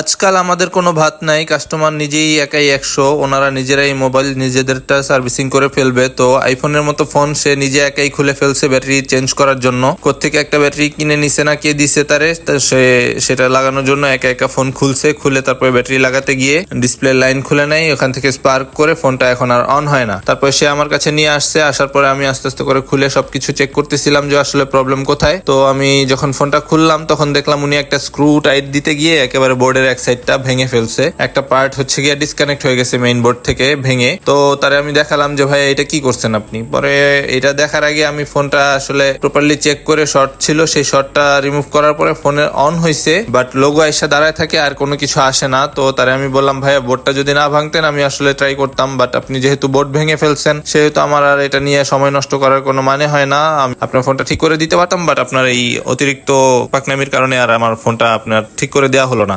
আজকাল আমাদের কোনো ভাত নাই, কাস্টমার নিজেই একাই একশো, ওনারা নিজেরাই মোবাইল নিজেদেরটা সার্ভিসিং করে ফেলবে। তো আইফোনের মতো ফোন সে নিজে একাই খুলে ফেলছে ব্যাটারি চেঞ্জ করার জন্য। কোথেকে একটা ব্যাটারি কিনে নিছে না, কে দিছে তারে? সে, সেটা লাগানোর জন্য একা একা ফোন খুলছে, খুলে তারপরে ব্যাটারি লাগাতে গিয়ে ডিসপ্লে লাইন খুলে নেয়, ওখান থেকে স্পার্ক করে ফোনটা এখন আর অন হয় না। তারপর সে আমার কাছে নিয়ে আসছে, আসার পরে আমি আস্তে আস্তে করে খুলে সবকিছু চেক করতেছিলাম যে আসলে প্রবলেম কোথায়। তো আমি যখন ফোনটা খুললাম, তখন দেখলাম উনি একটা স্ক্রু টাইট দিতে গিয়ে একেবারে বোর্ডের এক সাইডটা ভেঙে ফেলছে। একটা পার্ট হচ্ছে গিয়ে ডিসকানেক্ট হয়ে গেছে মেইন বোর্ড থেকে ভেঙে। তো তারে আমি দেখালাম যে, ভাই, এটা কি করছেন আপনি? পরে এটা দেখার আগে আমি ফোনটা আসলে প্রপারলি চেক করে শর্ট ছিল। সেই শর্টটা রিমুভ করার পরে ফোনের অন হয়েছে বাট লোগো এসে দাঁড়ায় থাকে, আর কোনো কিছু আসে না। তো তারে আমি বললাম, ভাইয়া বোর্ডটা যদি না ভাঙতেন, আমি আসলে ট্রাই করতাম বাট আপনি যেহেতু বোর্ড ভেঙে ফেলছেন, সেহেতু আমার আর এটা নিয়ে সময় নষ্ট করার কোনো মানে হয় না। আমি, আপনার ফোনটা ঠিক করে দিতে পারতাম বাট আপনার এই অতিরিক্ত পাকনামির কারণে আর আমার ফোনটা আপনার ঠিক করে দেওয়া হলো না।